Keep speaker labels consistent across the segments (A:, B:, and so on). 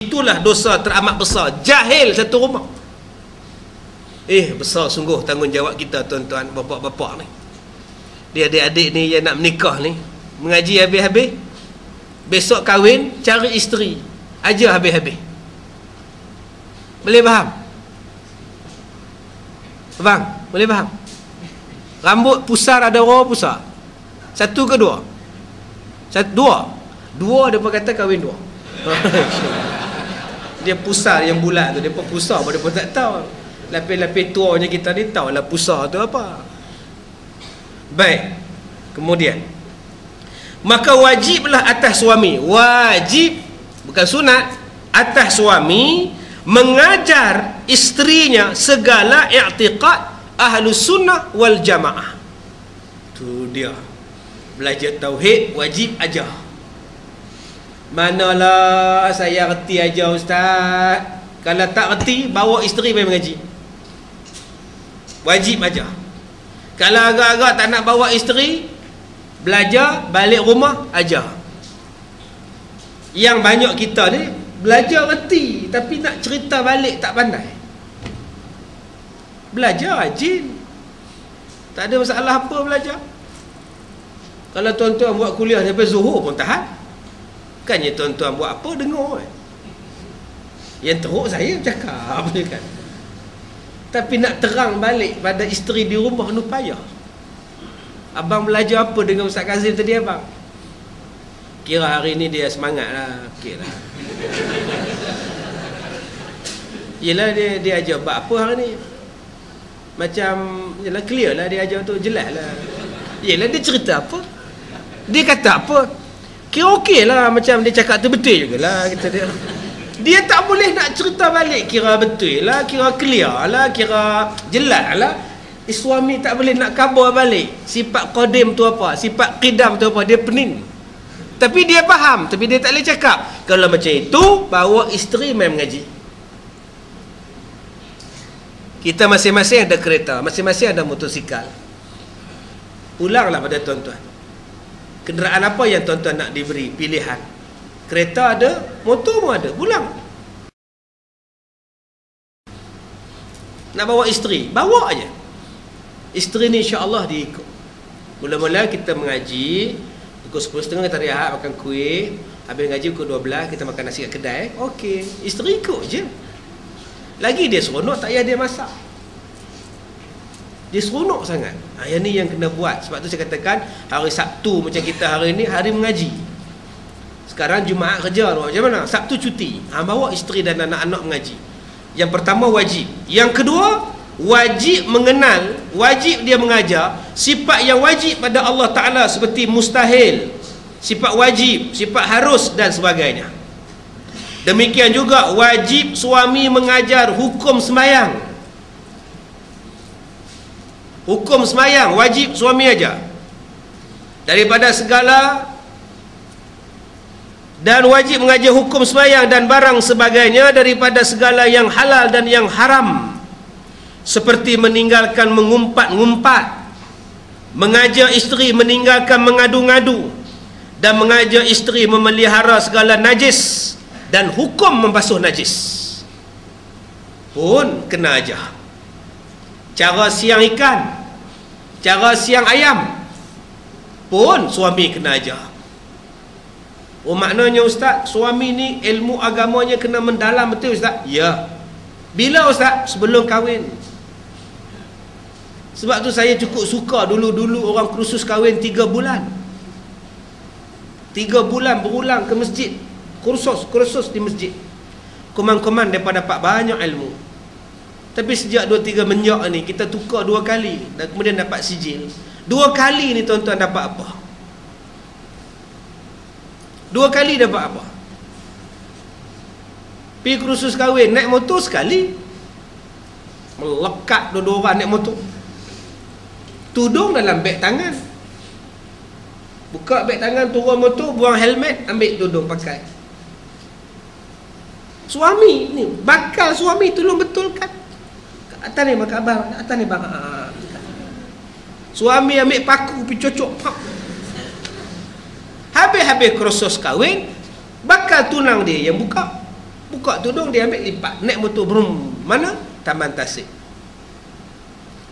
A: itulah dosa teramat besar. Jahil satu rumah. Eh besar sungguh tanggungjawab kita tuan-tuan bapa-bapa ni. Dia adik-adik ni yang nak menikah ni mengaji habis-habis besok kahwin cari isteri. Aja habis-habis. Boleh faham? Bang boleh faham? Rambut pusar ada orang pusar? Satu ke dua? Satu dua? Dua pun kata kahwin dua dia pusar yang bulat tu dia pun pusar pun dia pun tak tahu. Lapis-lapis tuanya kita ni tahu lah pusar tu apa. Baik kemudian. Maka wajiblah atas suami wajib bukan sunat atas suami mengajar isterinya segala i'tiqad ahlu sunnah wal jamaah. Tu dia. Belajar tauhid wajib ajar manalah saya reti aja ustaz. Kalau tak reti bawa isteri pergi mengaji. Wajib ajar kalau agak-agak tak nak bawa isteri belajar balik rumah ajar. Yang banyak kita ni belajar reti tapi nak cerita balik tak pandai. Belajar rajin tak ada masalah apa belajar. Kalau tuan-tuan buat kuliah sampai zuhur pun tahan bukannya tuan-tuan buat apa dengar kan yang teruk saya cakap kan? Tapi nak terang balik pada isteri di rumah nu payah Abang belajar apa dengan Ustaz Kazim tadi abang? Kira hari ni dia semangat lah. Okey lah. Yelah dia, dia ajar buat apa hari ni? Macam Yelah clear lah dia ajar tu Jelas lah. Yelah dia cerita apa? Dia kata apa Kira okey lah Macam dia cakap tu betul jugalah Kata dia. Dia tak boleh nak cerita balik Kira betul lah Kira clear lah Kira jelas lah. Eh, suami tak boleh nak kabar balik. Sifat qadim tu apa? Sifat qidam tu apa? Dia pening. Tapi dia faham tapi dia tak boleh cakap. Kalau macam itu bawa isteri main mengaji. Kita masing-masing ada kereta masing-masing ada motosikal. Ulanglah pada tuan-tuan kenderaan apa yang tuan-tuan nak diberi pilihan kereta ada motor pun ada pulang nak bawa isteri bawa aja Isteri ni insya-Allah diikut. Mula-mula kita mengaji pukul 10.30 kita rehat makan kuih, habis mengaji pukul 12 kita makan nasi kat kedai. Okey, isteri ikut je. Lagi dia seronok tak payah dia masak. Dia seronok sangat. Ha, yang ni yang kena buat. Sebab tu saya katakan hari Sabtu macam kita hari ni hari mengaji. Sekarang Jumaat kerja tu macam mana? Sabtu cuti. Ha, bawa isteri dan anak-anak mengaji. Yang pertama wajib. Yang kedua wajib mengenal wajib dia mengajar sifat yang wajib pada Allah Ta'ala seperti mustahil sifat wajib, sifat harus dan sebagainya demikian juga wajib suami mengajar hukum semayang hukum semayang wajib suami ajar. Daripada segala dan wajib mengajar hukum semayang dan barang sebagainya daripada segala yang halal dan yang haram. Seperti meninggalkan mengumpat-ngumpat mengajar isteri meninggalkan mengadu-ngadu dan mengajar isteri memelihara segala najis dan hukum membasuh najis. Pun kena ajar. Cara siang ikan cara siang ayam pun suami kena ajar oh maknanya ustaz suami ni ilmu agamanya kena mendalam betul ustaz ya bila ustaz sebelum kahwin sebab tu saya cukup suka dulu-dulu orang kursus kahwin 3 bulan. 3 bulan berulang ke masjid. Kursus, kursus di masjid. Kuman-kuman mereka dapat banyak ilmu. Tapi sejak 2-3 menjak ni, kita tukar dua kali. Dan kemudian dapat sijil. Dua kali ni tuan-tuan dapat apa? Dua kali dapat apa? Pergi kursus kahwin, naik motor sekali. Melekat dua-dua orang naik motor tudung dalam beg tangan buka beg tangan turun motor buang helmet ambil tudung pakai suami ni bakal suami tolong betulkan atas ni makan abang atas ni bang ah, suami ambil paku pergi cocok habis-habis krosos kahwin bakal tunang dia yang buka. Buka tudung dia ambil lipat. Naik motor brum mana? Taman tasik.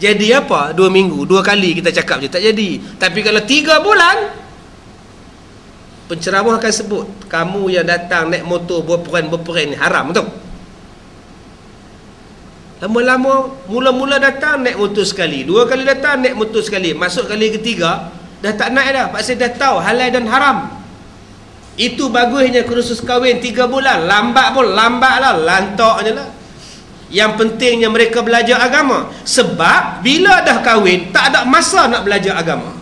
A: Jadi apa? Dua minggu dua kali kita cakap je tak jadi. Tapi kalau tiga bulan penceramah akan sebut kamu yang datang naik motor berperan-berperan haram betul lama-lama mula-mula datang naik motor sekali. Dua kali datang naik motor sekali. Masuk kali ketiga dah tak naik dah. Pasal dah tahu halal dan haram. Itu bagusnya kursus kahwin. 3 bulan. Lambat pun lambat lah. Lantak je lah. Yang pentingnya mereka belajar agama. Sebab bila dah kahwin tak ada masa nak belajar agama.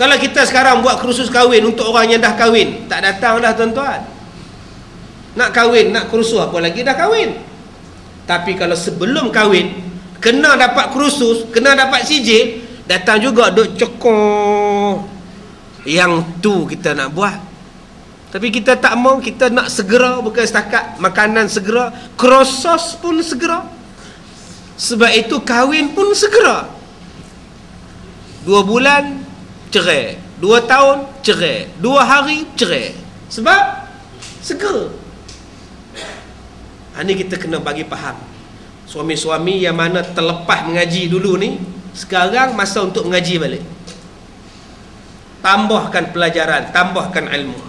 A: Kalau kita sekarang buat kursus kahwin untuk orang yang dah kahwin tak datang dah tuan-tuan nak kahwin nak kursus apa lagi dah kahwin? Tapi kalau sebelum kahwin kena dapat kursus kena dapat sijil datang juga duk cekong yang tu kita nak buat. Tapi kita tak mau kita nak segera bukan setakat makanan segera krosos pun segera. Sebab itu kahwin pun segera. Dua bulan cerai. Dua tahun cerai. Dua hari cerai. Sebab segera ini kita kena bagi faham. Suami-suami yang mana terlepas mengaji dulu ni sekarang masa untuk mengaji balik. Tambahkan pelajaran tambahkan ilmu.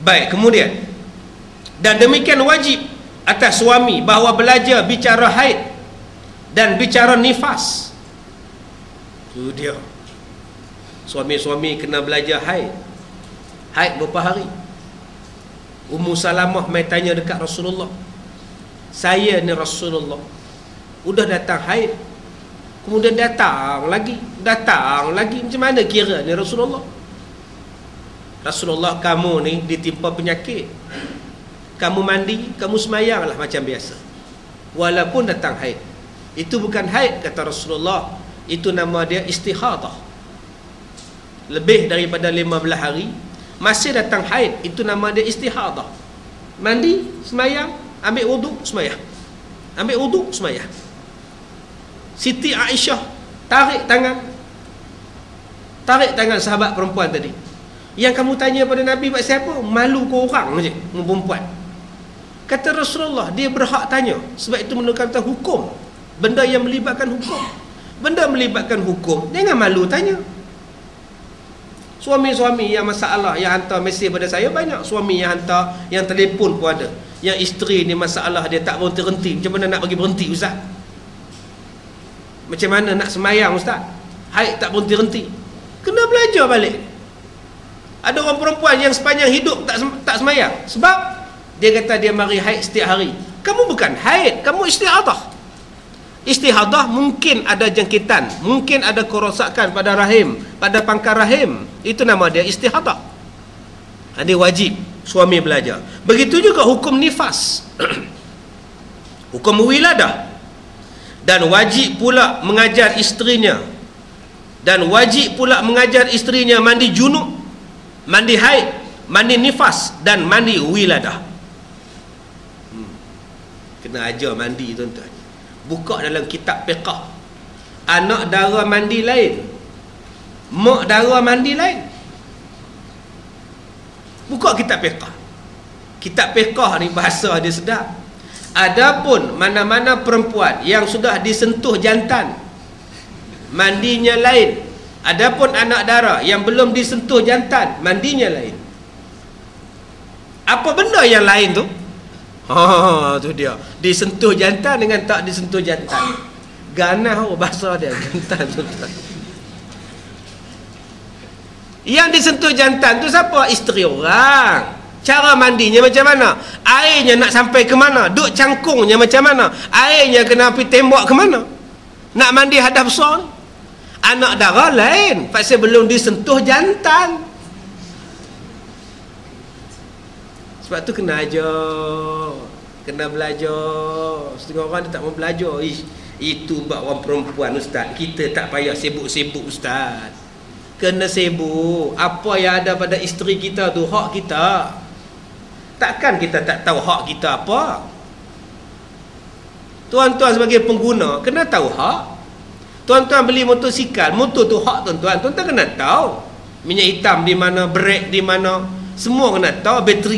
A: Baik kemudian. Dan demikian wajib atas suami bahawa belajar bicara haid dan bicara nifas. Itu dia. Suami-suami kena belajar haid. Haid berapa hari? Ummu Salamah mai tanya dekat Rasulullah saya ni Rasulullah. Udah datang haid. Kemudian datang lagi. Datang lagi. Macam mana kira ni Rasulullah? Rasulullah kamu ni ditimpa penyakit. Kamu mandi Kamu semayang lah macam biasa. Walaupun datang haid. Itu bukan haid kata Rasulullah. Itu nama dia istihadah. Lebih daripada 15 hari Masih datang haid. Itu nama dia istihadah. Mandi, semayang Ambil wuduk, semayang Ambil wuduk, semayang Siti Aisyah tarik tangan. Tarik tangan sahabat perempuan tadi. Yang kamu tanya pada Nabi buat siapa? Malu ke orang je perempuan. Kata Rasulullah dia berhak tanya. Sebab itu menunjukkan hukum. Benda yang melibatkan hukum. Benda melibatkan hukum jangan malu tanya. Suami-suami yang masalah yang hantar mesej pada saya banyak suami yang hantar yang telefon pun ada yang isteri ni masalah dia tak berhenti-henti. Macam mana nak bagi berhenti ustaz? Macam mana nak semayang ustaz? Haid tak berhenti-henti. Kena belajar balik. Ada orang perempuan yang sepanjang hidup tak tak semayang. Sebab dia kata dia mari haid setiap hari. Kamu bukan haid kamu istihadah. Istihadah mungkin ada jangkitan mungkin ada kerosakan pada rahim pada pangkal rahim. Itu nama dia istihadah. Ini wajib suami belajar. Begitu juga hukum nifas. Hukum wiladah. Dan wajib pula mengajar isterinya dan wajib pula mengajar isterinya mandi junub mandi haid mandi nifas dan mandi wiladah. Hmm. kena ajar mandi tuan-tuan. Buka dalam kitab fiqah anak dara mandi lain. Mak dara mandi lain buka kitab fiqah kitab fiqah ni bahasa dia sedap Adapun mana-mana perempuan yang sudah disentuh jantan mandinya lain. Adapun anak dara yang belum disentuh jantan mandinya lain. Apa benda yang lain tu? Ha tu dia. Disentuh jantan dengan tak disentuh jantan. Ganah oh, bahasa dia jantan tu. Yang disentuh jantan tu siapa? Isteri orang. Cara mandinya macam mana? Airnya nak sampai ke mana? Duk cangkungnya macam mana? Airnya kena pergi tembok ke mana? Nak mandi hadap besar Anak darah lain. Pasal belum disentuh jantan. Sebab tu kena ajar. Kena belajar. Setengah orang dia tak mau belajar. Ish, itu buat orang perempuan ustaz. Kita tak payah sibuk-sibuk ustaz. Kena sibuk. Apa yang ada pada isteri kita tu hak kita. Takkan kita tak tahu hak kita apa? Tuan-tuan sebagai pengguna kena tahu hak. Tuan-tuan beli motosikal, motor tu hak tuan-tuan. Tuan-tuan kena tahu minyak hitam di mana, brek di mana, semua kena tahu bateri